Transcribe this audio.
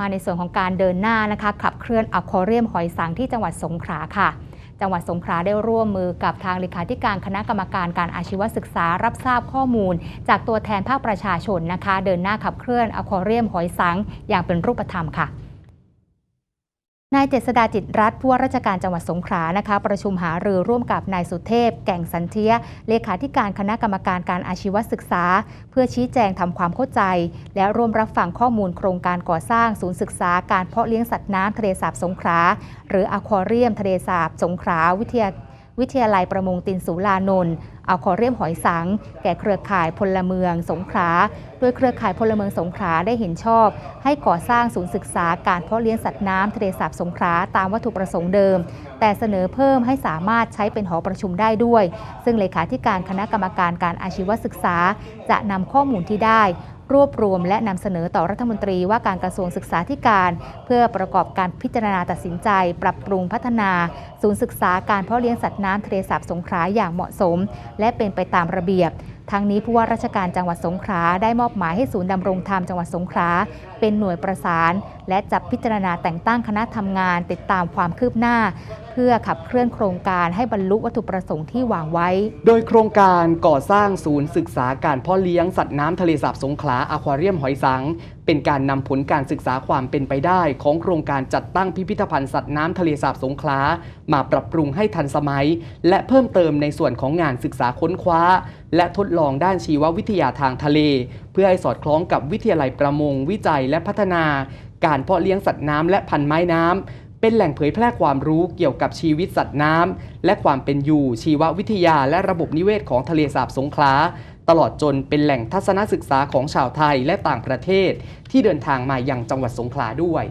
มาในส่วนของการเดินหน้านะคะขับเคลื่อนอควาเรียมหอยสังที่จังหวัดสงขลาค่ะ จังหวัดสงขลาได้ร่วมมือกับทางเลขาธิการคณะกรรมการการอาชีวศึกษารับทราบข้อมูล จากตัวแทนภาคประชาชนนะคะ เดินหน้าขับเคลื่อนอควาเรียมหอยสังอย่างเป็นรูปธรรมค่ะ นายเจษดาจิตรัฐผู้ว่าราชการจังหวัดสงขลานะคะ ประชุมหารือร่วมกับนายสุเทพ แก่งสันเทียเลขาธิการคณะกรรมการการอาชีวศึกษา เพื่อชี้แจงทำความเข้าใจ และร่วมรับฟังข้อมูลโครงการก่อสร้างศูนย์ศึกษาการเพาะเลี้ยงสัตว์น้ำทะเลสาบสงขลาหรืออควาเรียมทะเลสาบสงขลาวิทยา วิทยาลัยประมงตินสุรานนท์เอควาเรียมหอยสัง แก่เครือข่ายพลเมืองสงขลาโดยเครือข่ายพลเมืองสงขลาได้เห็นชอบ ให้ก่อสร้างศูนย์ศึกษาการเพาะเลี้ยงสัตว์น้ำทะเลสาบสงขลาตามวัตถุประสงค์เดิม แต่เสนอเพิ่มให้สามารถใช้เป็นหอประชุมได้ด้วย ซึ่งเลขาธิการคณะกรรมการการอาชีวศึกษา จะนำข้อมูลที่ได้ รวบรวมและนำเสนอต่อรัฐมนตรีว่าการกระทรวงศึกษาธิการ เพื่อประกอบการพิจารณาตัดสินใจ ปรับปรุงพัฒนา ศูนย์ศึกษาการเพาะเลี้ยงสัตว์น้ำทะเลสาบสงขลาอย่างเหมาะสม และเป็นไปตามระเบียบทั้งนี้ผู้ว่าราชการจังหวัดสงขลาได้มอบหมายให้ศูนย์ดำรงธรรมจังหวัดสงขลาเป็นหน่วยประสาน และจับพิจารณาแต่งตั้งคณะทำงานติดตามความคืบหน้า พื่อขับเคลื่อนโครงการให้บรรลุวัตถุประสงค์ที่วางไว้ โดยโครงการก่อสร้างศูนย์ศึกษาการเพาะเลี้ยงสัตว์น้ำทะเลสาบสงขลาอควาเรียมหอยสัง เป็นการนำผลการศึกษาความเป็นไปได้ ของโครงการจัดตั้งพิพิธภัณฑ์สัตว์น้ำทะเลสาบสงขลามาปรับปรุงให้ทันสมัย และเพิ่มเติมในส่วนของงานศึกษาค้นคว้า และทดลองด้านชีววิทยาทางทะเล เพื่อให้สอดคล้องกับวิทยาลัยประมง วิจัยและพัฒนา การเพาะเลี้ยงสัตว์น้ำและพันธุ์ไม้น้ำ เป็นแหล่งเผยแพร่ความรู้เกี่ยวกับชีวิตสัตว์น้ำและความเป็นอยู่ ชีววิทยาและระบบนิเวศของทะเลสาบสงขลาตลอดจนเป็นแหล่งทัศนศึกษาของชาวไทยและต่างประเทศ ที่เดินทางมายังจังหวัดสงขลาด้วย